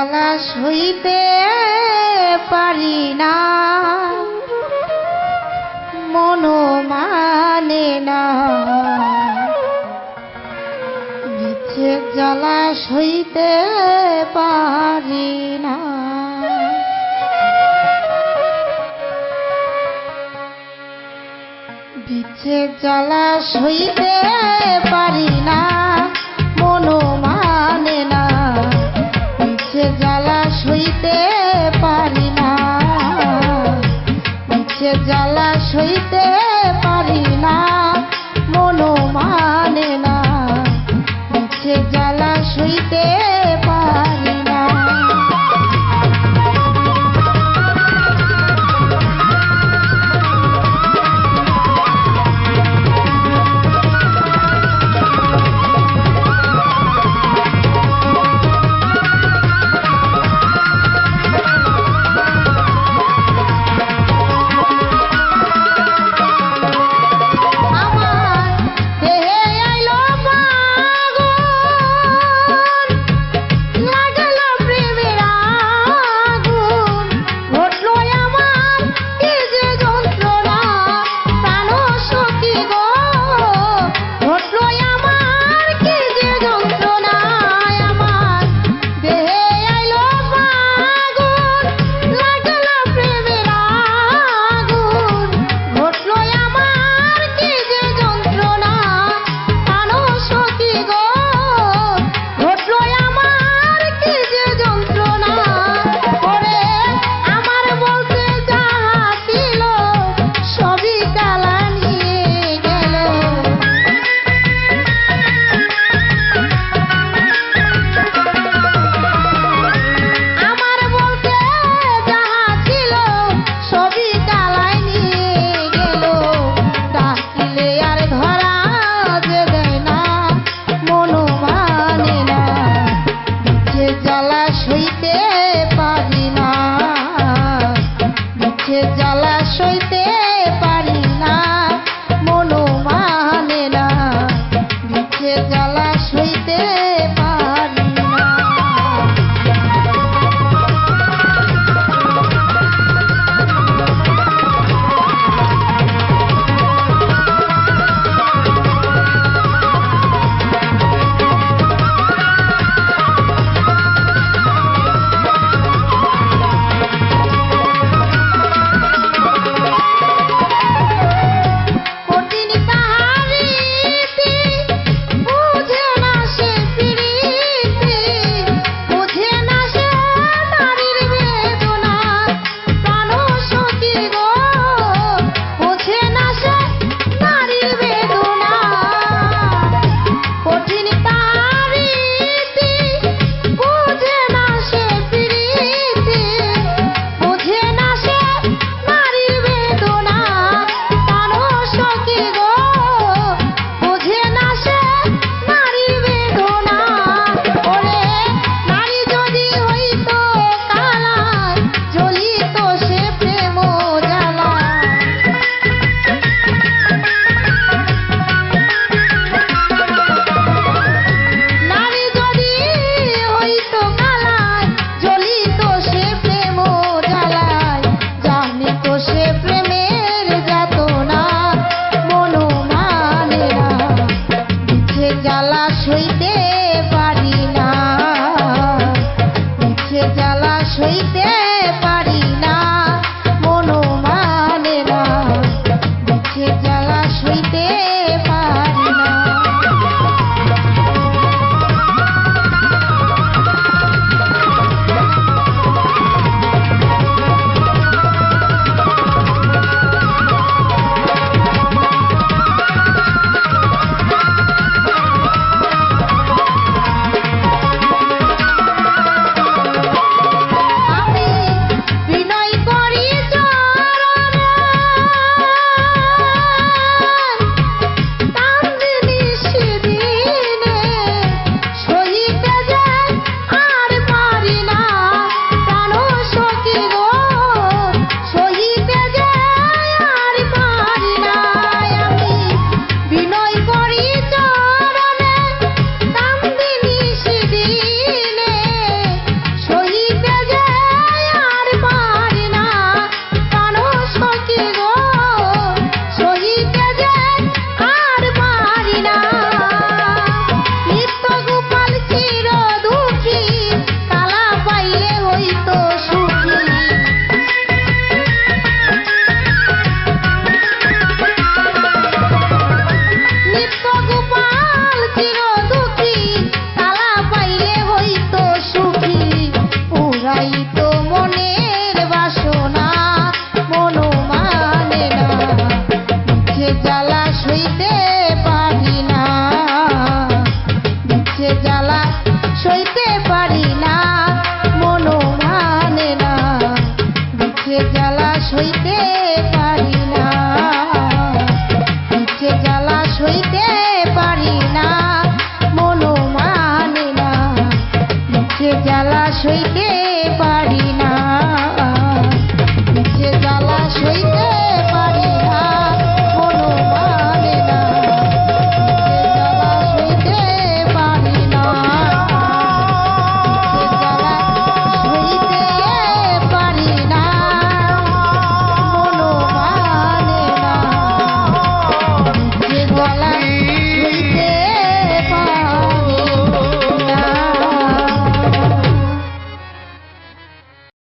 জ্বালা সইতে পারি না। মনো মানে না। বিচ্ছে জ্বালা সইতে পারি না। বিচ্ছে জ্বালা সইতে পারি না। জ্বালা সইতে